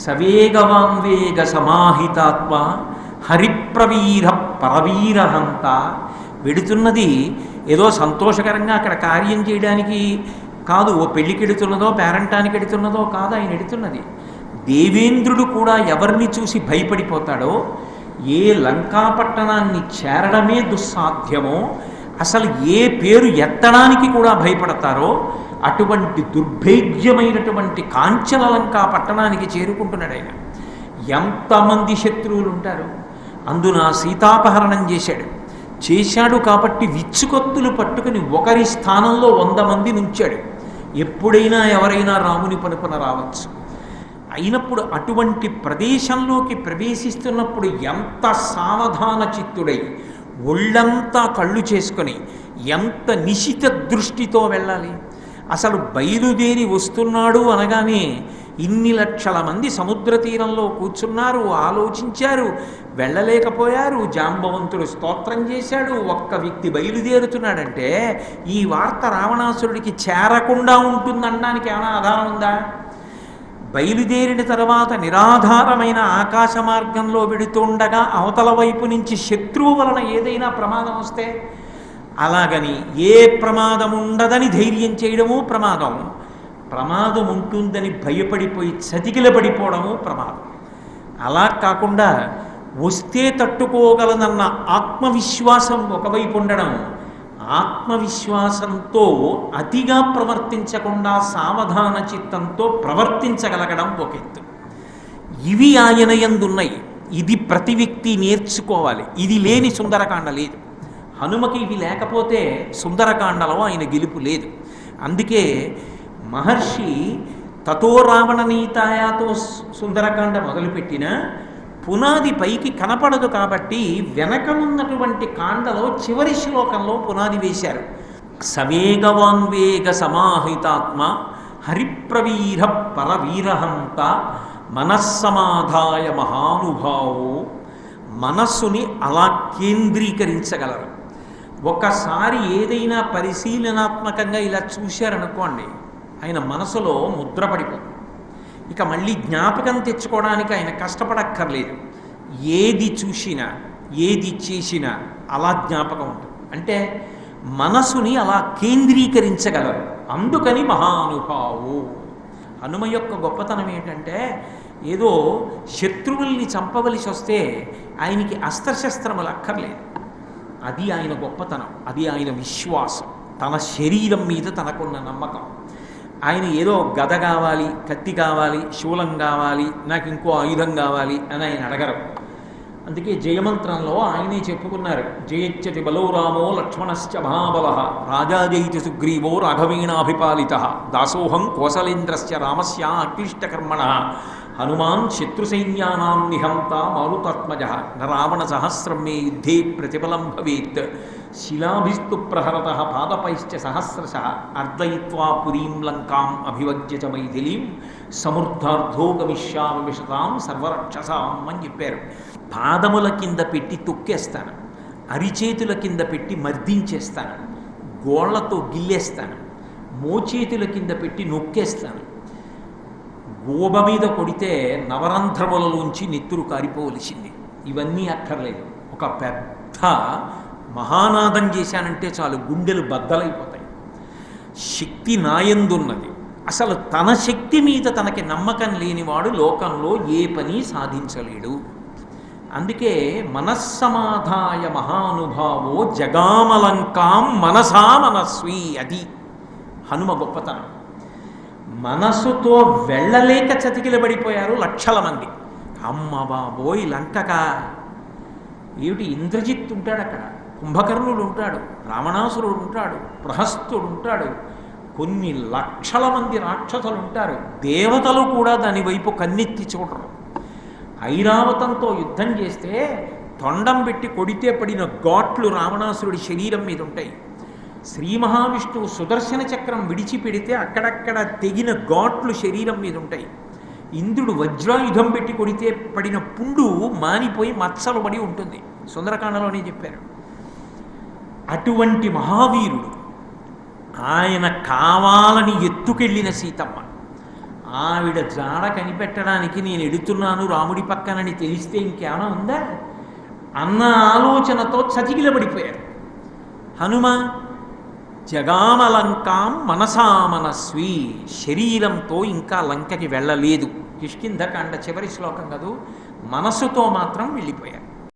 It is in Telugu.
సవేగవాన్వేగ సమాహితాత్మ హరిప్రవీర పరవీరహంత వెడుతున్నది ఏదో సంతోషకరంగా అక్కడ కార్యం చేయడానికి కాదు ఓ పెళ్ళికి ఎడుతున్నదో పేరంటానికి ఎడుతున్నదో కాదు ఆయన ఎడుతున్నది దేవేంద్రుడు కూడా ఎవరిని చూసి భయపడిపోతాడో ఏ లంకాపట్టణాన్ని చేరడమే దుస్సాధ్యమో అసలు ఏ పేరు ఎత్తడానికి కూడా భయపడతారో అటువంటి దుర్భేద్యమైనటువంటి కాంచన పట్టణానికి చేరుకుంటున్నాడు ఆయన. ఎంతమంది శత్రువులు ఉంటారు అందున సీతాపహరణం చేశాడు. చేశాడు కాబట్టి విచ్చుకొత్తులు పట్టుకుని ఒకరి స్థానంలో వంద మంది నుంచాడు. ఎప్పుడైనా ఎవరైనా రాముని పనుపున రావచ్చు. అయినప్పుడు అటువంటి ప్రదేశంలోకి ప్రవేశిస్తున్నప్పుడు ఎంత సావధాన చిత్తుడై ఒళ్ళంతా కళ్ళు చేసుకొని ఎంత నిశిత దృష్టితో వెళ్ళాలి? అసలు బయలుదేరి వస్తున్నాడు అనగానే ఇన్ని లక్షల మంది సముద్ర తీరంలో కూర్చున్నారు ఆలోచించారు వెళ్ళలేకపోయారు. జాంబవంతుడు స్తోత్రం చేశాడు. ఒక్క వ్యక్తి బయలుదేరుతున్నాడంటే ఈ వార్త రావణాసురుడికి చేరకుండా ఉంటుందనడానికి ఏమైనా ఆధారం ఉందా? బయలుదేరిన తర్వాత నిరాధారమైన ఆకాశ మార్గంలో వెడుతుండగా అవతల వైపు నుంచి శత్రువు వలన ఏదైనా ప్రమాదం వస్తే అలాగని ఏ ప్రమాదం ఉండదని ధైర్యం చేయడము ప్రమాదం. ప్రమాదం ఉంటుందని భయపడిపోయి చతికిలబడిపోవడము ప్రమాదం. అలా కాకుండా వస్తే తట్టుకోగలనన్న ఆత్మవిశ్వాసం ఒకవైపు ఉండడం ఆత్మవిశ్వాసంతో అతిగా ప్రవర్తించకుండా సావధాన చిత్తంతో ప్రవర్తించగలగడం ఒక ఎత్తు. ఇవి ఆయన ఎందున్నాయి ఇది ప్రతి వ్యక్తి నేర్చుకోవాలి. ఇది లేని సుందరకాండ లేదు. హనుమకి ఇవి లేకపోతే సుందరకాండలో ఆయన గెలుపు లేదు. అందుకే మహర్షి తతో రావణ నీతాయాతో సుందరకాండ మొదలుపెట్టిన పునాది పైకి కనపడదు కాబట్టి వెనకనున్నటువంటి కాండలో చివరి శ్లోకంలో పునాది వేశారు. సవేగవాన్వేగ సమాహితాత్మ హరిప్రవీర పరవీరహంత మనస్సమాధాయ మహానుభావో మనస్సుని అలా కేంద్రీకరించగలరు. ఒకసారి ఏదైనా పరిశీలనాత్మకంగా ఇలా చూశారనుకోండి ఆయన మనసులో ముద్రపడిపోతుంది ఇక మళ్ళీ జ్ఞాపకం తెచ్చుకోవడానికి ఆయన కష్టపడక్కర్లేదు. ఏది చూసినా ఏది చేసినా అలా జ్ఞాపకం ఉంటుంది. అంటే మనసుని అలా కేంద్రీకరించగలరు. అందుకని మహానుభావు. హనుమ యొక్క గొప్పతనం ఏంటంటే ఏదో శత్రువుల్ని చంపవలసి వస్తే ఆయనకి అస్త్రశస్త్రములు అక్కర్లేదు అది ఆయన గొప్పతనం అది ఆయన విశ్వాసం. తన శరీరం మీద తనకున్న నమ్మకం. ఆయన ఏదో గద కావాలి కత్తి కావాలి శూలం కావాలి నాకు ఇంకో ఆయుధం కావాలి అని ఆయన అడగరు. అందుకే జయమంత్రంలో ఆయనే చెప్పుకున్నారు జయచ్చతి బలో రామో లక్ష్మణశ్చ మహాబల రాజాజయితి సుగ్రీవో రాఘవీణాభిపాలిత దాసోహం కోసలేంద్రస్య రామస్య అక్లిష్టకర్మణ హనుమాన్ శత్రు శత్రుసైన్యానాం నిహంత మారుతాత్మజ రావణ సహస్రం మే యుద్ధే ప్రతిఫలం భవేత్. శిలాభిస్తు ప్రహరత పాదపైశ్చ సహస్రశ అర్దయిత్వా పురీం లంకాం అభివజ్య చ మైథిలీం సమృద్ధార్థో గమిష్యామవిషతాం సర్వరక్షసాం అని చెప్పారు. పాదముల కింద పెట్టి తొక్కేస్తాను. అరిచేతుల కింద పెట్టి మర్దించేస్తాను. గోళ్ళతో గిల్లేస్తాను. మోచేతుల కింద పెట్టి నొక్కేస్తాను. గోబ మీద కొడితే నవరంధ్రములలోంచి నెత్తురు కారిపోవలసింది. ఇవన్నీ అక్కర్లేదు. ఒక పెద్ద మహానాదం చేశానంటే చాలు గుండెలు బద్దలైపోతాయి. శక్తి నాయందున్నది. అసలు తన శక్తి మీద తనకి నమ్మకం లేనివాడు లోకంలో ఏ పని సాధించలేడు. అందుకే మనస్సమాధాయ మహానుభావో జగామలంకాం మనసా మనస్వి అది. హనుమ గొప్పతనం. మనసుతో వెళ్ళలేక చతికిలబడిపోయారు లక్షల మంది. అమ్మ బాబోయ్ లంకకా. ఏమిటి ఇంద్రజిత్ ఉంటాడు అక్కడ? కుంభకర్ణుడు ఉంటాడు రావణాసురుడు ఉంటాడు ప్రహస్తుడు ఉంటాడు. కొన్ని లక్షల మంది రాక్షసులు ఉంటారు. దేవతలు కూడా దాని వైపు కన్నెత్తి చూడరు. ఐరావతంతో యుద్ధం చేస్తే తొండం పెట్టి కొడితే పడిన ఘాట్లు రావణాసురుడి శరీరం మీద ఉంటాయి. శ్రీ మహావిష్ణువు సుదర్శన చక్రం విడిచిపెడితే అక్కడక్కడ తెగిన ఘాట్లు శరీరం మీద ఉంటాయి. ఇంద్రుడు వజ్రాయుధం పెట్టి కొడితే పడిన పుండు మానిపోయి మచ్చలు పడి ఉంటుంది. సుందరకాండలోనే చెప్పారు. అటువంటి మహావీరుడు ఆయన కావాలని ఎత్తుకెళ్ళిన సీతమ్మ. ఆవిడ జాడ కనిపెట్టడానికి నేను ఎడుతున్నాను రాముడి పక్కనని తెలిస్తే ఇంకేమైనా ఉందా? అన్న ఆలోచనతో చతికిలబడిపోయారు. హనుమ జగామలంకాం మనసామనస్వి శరీరంతో ఇంకా లంకకి వెళ్ళలేదు. కిష్కింధకాండ చివరి శ్లోకం కదూ మనసుతో మాత్రం వెళ్ళిపోయారు.